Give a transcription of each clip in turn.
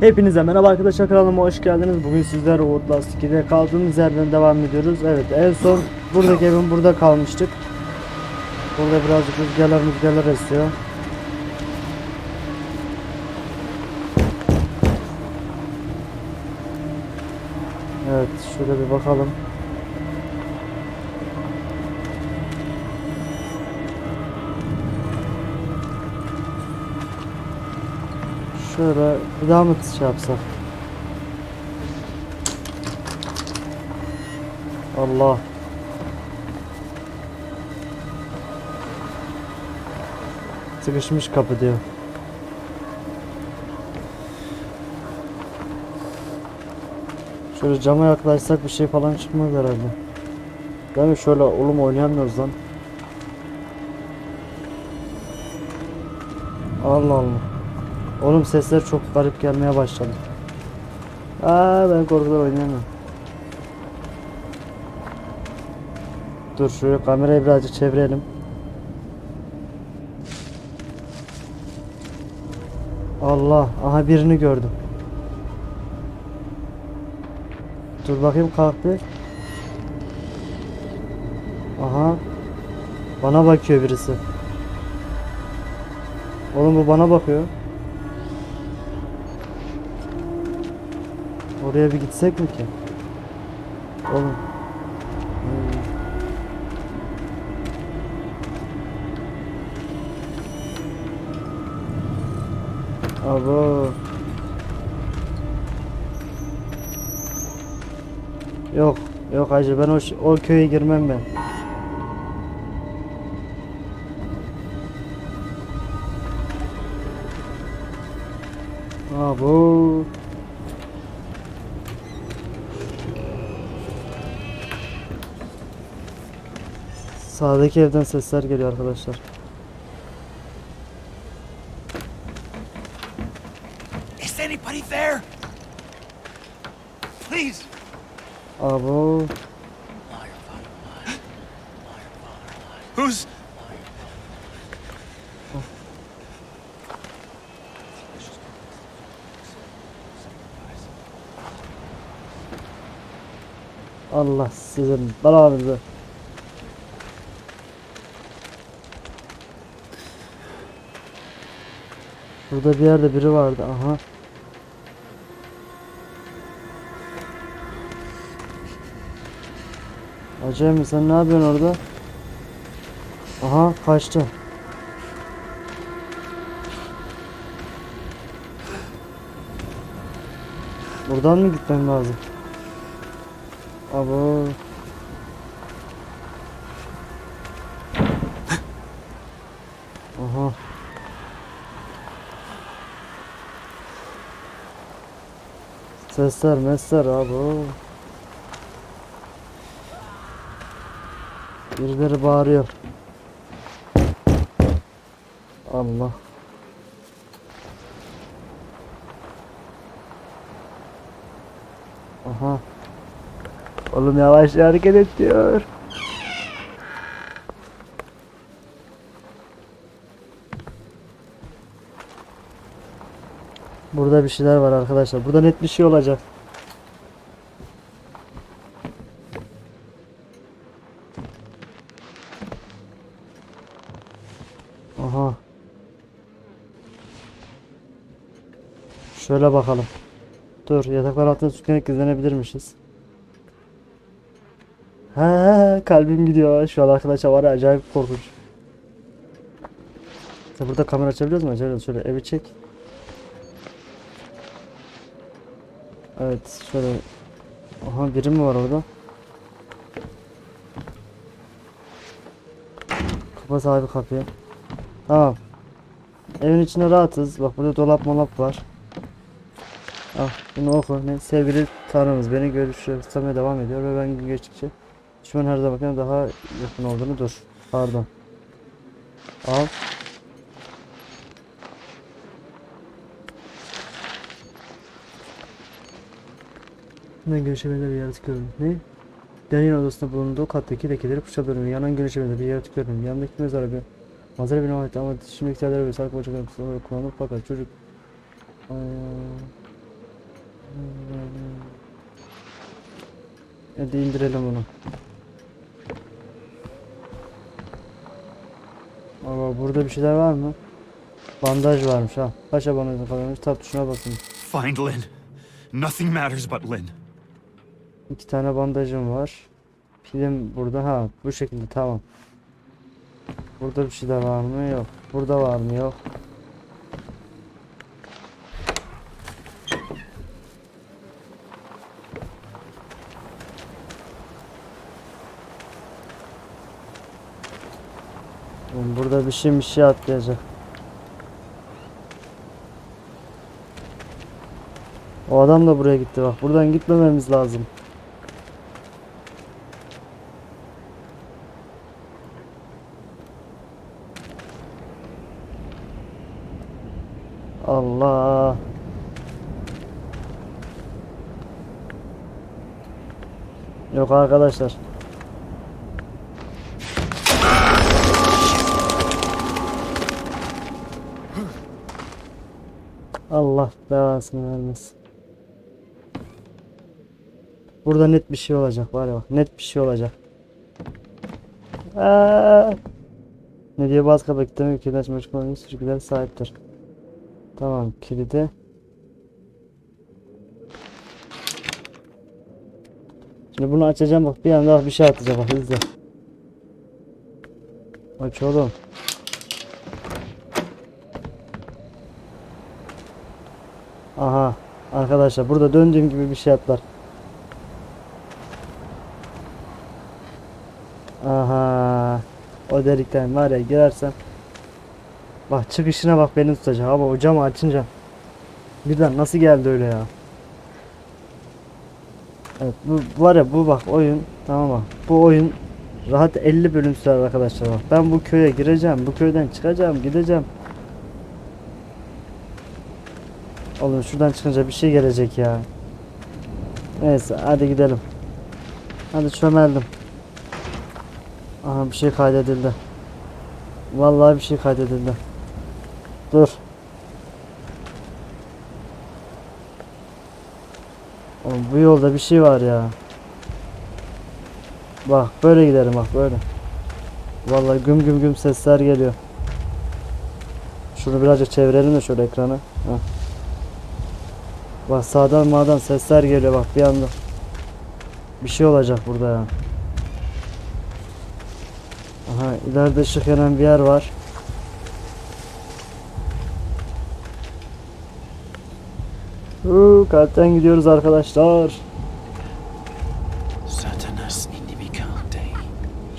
Hepinize merhaba arkadaşlar kanalıma hoş geldiniz. Bugün sizler Outlast 2'de kaldığımız yerden devam ediyoruz. Evet en son buradaki evin burada kalmıştık. Burada birazcık rüzgarlar rüzgarlar esiyor. Evet şöyle bir bakalım. Şöyle bir daha mı şey yapsak? Allah. Sıkışmış kapı diyor. Şöyle cama yaklaşsak bir şey falan çıkmaz herhalde. Değil mi? Şöyle oğlum oynayamıyoruz lan. Allah Allah. Oğlum sesler çok garip gelmeye başladı. Aa ben korkudan oynayamıyorum. Dur şu kamerayı birazcık çevirelim. Allah, aha birini gördüm. Dur bakayım kalk. Aha. Bana bakıyor birisi. Oğlum bu bana bakıyor. Oraya bir gitsek mi ki? Oğlum. Hmm. Abo. Yok, yok hacı ben o, o köye girmem ben. Abo. Sağdaki evden sesler geliyor arkadaşlar. Is anybody there? Please. Abo. Who's. Allah sizin belanızı. Burada bir yerde biri vardı. Aha. Acayip sen ne yapıyorsun orada? Aha kaçtı. Buradan mı gitmem lazım? Abo. Aha. Sesler mesler abo. Birileri bağırıyor. Allah. Aha. Oğlum yavaş hareket et diyor. Burada bir şeyler var arkadaşlar. Burada net bir şey olacak. Aha. Şöyle bakalım. Dur yataklar altında sürünerek gizlenebilirmişiz. Ha kalbim gidiyor. Şu an arkadaşlar var ya acayip korkunç. Burada kamera açabiliyoruz mu? Açabiliyoruz. Şöyle evi çek. Evet şöyle. Aha biri mi var orada? Kapat abi kapıyı. Tamam. Evin içinde rahatız. Bak burada dolap molap var. Al bunu oku. Ne? Sevgili tanrımız beni görüşürmeye devam ediyor ve ben gün geçtikçe düşman her zaman daha yakın olduğunu dur. Pardon. Al. Yakından görüşebilen bir yaratık görünümü. Daniel odasında bulunduğu kattaki lekeleri fırça. Yanan görüşebilen bir yaratık görünümü. Yanındaki mezara bir manzara bir namayetti ama dişim miktarları ve sarkı bacakları kusurları kullanılır fakat çocuk... Hadi indirelim onu. Ama burada bir şeyler var mı? Bandaj varmış ha. Kaç abonede kalmış? Tab tuşuna bakın. Find Lynn. Nothing matters but Lynn. İki tane bandajım var. Pilim burada ha bu şekilde tamam. Burada bir şeyler var mı? Yok. Burada var mı? Yok. Burada bir şey bir şey atlayacak. O adam da buraya gitti bak. Buradan gitmememiz lazım. Allah. Yok arkadaşlar. Allah belasını vermesin. Burada net bir şey olacak var ya bak net bir şey olacak. Aa! Ne diye bazı kapaktan ülkeden açmış konuyu sürgüler sahiptir. Tamam kilidi. Şimdi bunu açacağım bak bir anda bir şey atacak bak izle. Aç oğlum. Aha arkadaşlar burada döndüğüm gibi bir şey atlar. Aha o delikten var ya girersen Bak çıkışına bak beni tutacak. Ama o camı açınca birden nasıl geldi öyle ya? Evet bu var ya bu bak oyun tamam bak bu oyun rahat 50 bölüm sürer arkadaşlar bak. Ben bu köye gireceğim bu köyden çıkacağım gideceğim. Oğlum şuradan çıkınca bir şey gelecek ya. Neyse hadi gidelim. Hadi çömeldim. Aha bir şey kaydedildi. Vallahi bir şey kaydedildi Dur. Oğlum bu yolda bir şey var ya. Bak böyle giderim bak böyle. Vallahi güm güm güm sesler geliyor. Şunu birazcık çevirelim de şöyle ekranı. Heh. Bak sağdan mağdan sesler geliyor bak bir anda. Bir şey olacak burada ya. Aha ileride ışık yanan bir yer var. Uuu kalpten gidiyoruz arkadaşlar.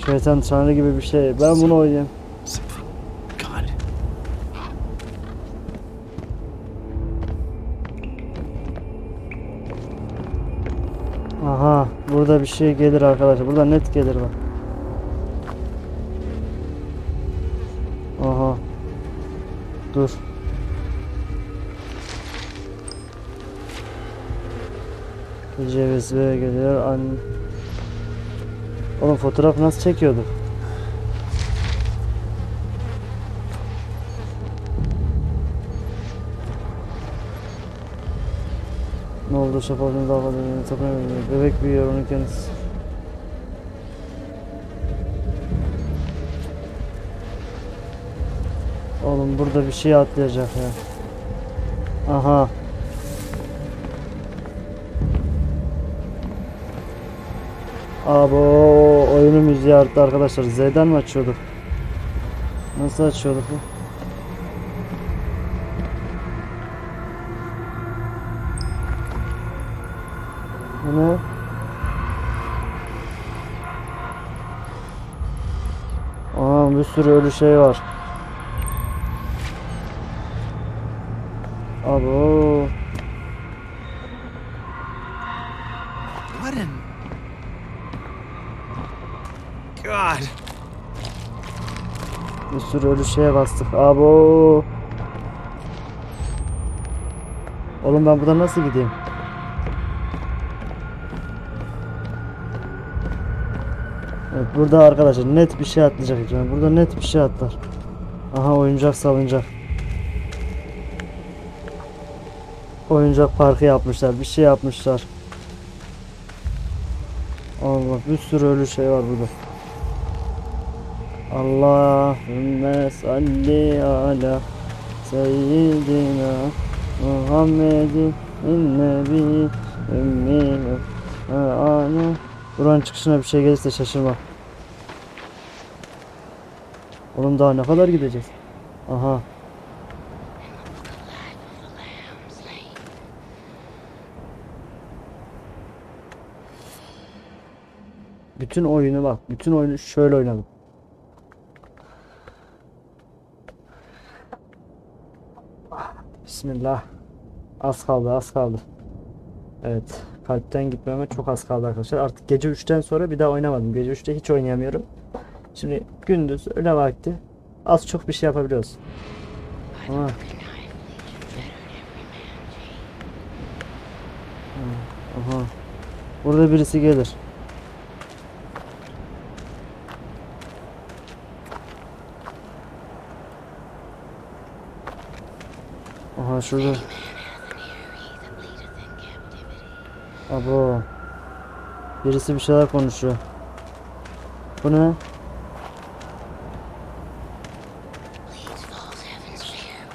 Şeytan tanrı gibi bir şey. Ben bunu oynayayım. Aha burada bir şey gelir arkadaşlar. Burada net gelir bak. Aha. Dur. Ceviz ve geliyor. An... Oğlum fotoğraf nasıl çekiyorduk? Ne oldu? Şapalını dağladı Bebek büyüyor onun kendisi. Oğlum burada bir şey atlayacak ya. Aha Abo oyunu müziği arkadaşlar Z'den mi açıyorduk? Nasıl açıyorduk bu? Bu ne? Aa bir sürü ölü şey var. Abo. Sürü ölü şeye bastık. Abo. Oğlum ben buradan nasıl gideyim? Evet burada arkadaşlar net bir şey atlayacak. Yani burada net bir şey atlar. Aha oyuncak salıncak. Oyuncak parkı yapmışlar. Bir şey yapmışlar. Allah bir sürü ölü şey var burada. Allahümme salli ala seyyidina Muhammedin nebi ümmi ana Buranın çıkışına bir şey gelirse şaşırma. Oğlum daha ne kadar gideceğiz? Aha. Bütün oyunu bak. Bütün oyunu şöyle oynadım. Bismillah. Az kaldı, az kaldı. Evet. Kalpten gitmeme çok az kaldı arkadaşlar. Artık gece 3'ten sonra bir daha oynamadım. Gece 3'te hiç oynayamıyorum. Şimdi gündüz öğle vakti az çok bir şey yapabiliyoruz. Ama Aha. Burada birisi gelir. Aha şurada. Abo. Birisi bir şeyler konuşuyor. Bu ne?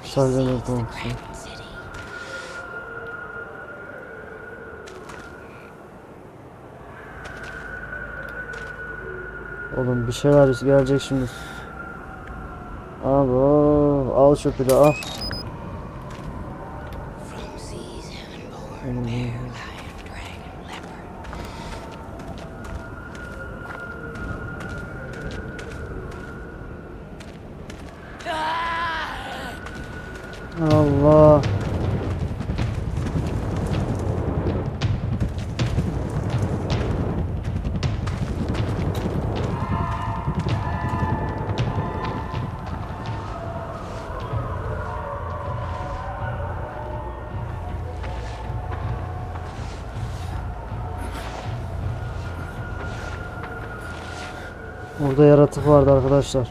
Sadece konuşuyor. Oğlum bir şeyler gelecek şimdi. Abo, al şu pili al. Burada yaratık vardı arkadaşlar.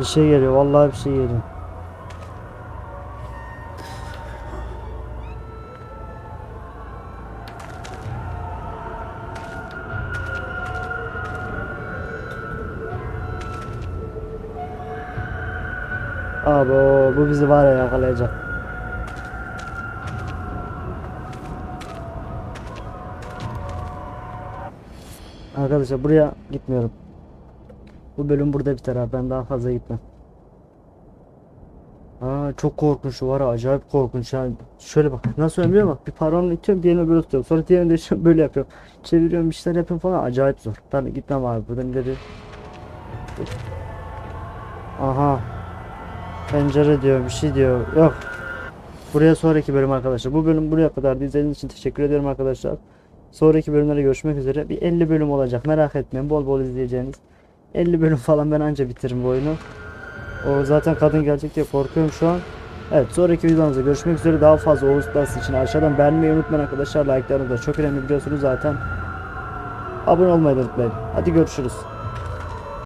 Bir şey geliyor. Vallahi bir şey geliyor. Abi bu bizi var ya yakalayacak. Arkadaşlar buraya gitmiyorum. Bu bölüm burada biter abi. Ben daha fazla gitmem. Aa çok korkunç var ya, acayip korkunç yani. Şöyle bak nasıl ölmüyor bak bir parmağımla itiyorum diğerini böyle tutuyorum. Sonra diğerini de böyle yapıyorum. Çeviriyorum bir şeyler yapıyorum falan acayip zor. Ben gitmem abi buradan ileri. Aha. Pencere diyor bir şey diyor. Yok. Buraya sonraki bölüm arkadaşlar. Bu bölüm buraya kadar izlediğiniz için teşekkür ederim arkadaşlar. Sonraki bölümlere görüşmek üzere. Bir 50 bölüm olacak merak etmeyin. Bol bol izleyeceğiniz. 50 bölüm falan ben anca bitiririm bu oyunu. O zaten kadın gelecek diye korkuyorum şu an. Evet sonraki videomuzda görüşmek üzere. Daha fazla Oğuz Plus için aşağıdan beğenmeyi unutmayın arkadaşlar. Like'larınız da çok önemli biliyorsunuz zaten. Abone olmayı da unutmayın. Hadi görüşürüz.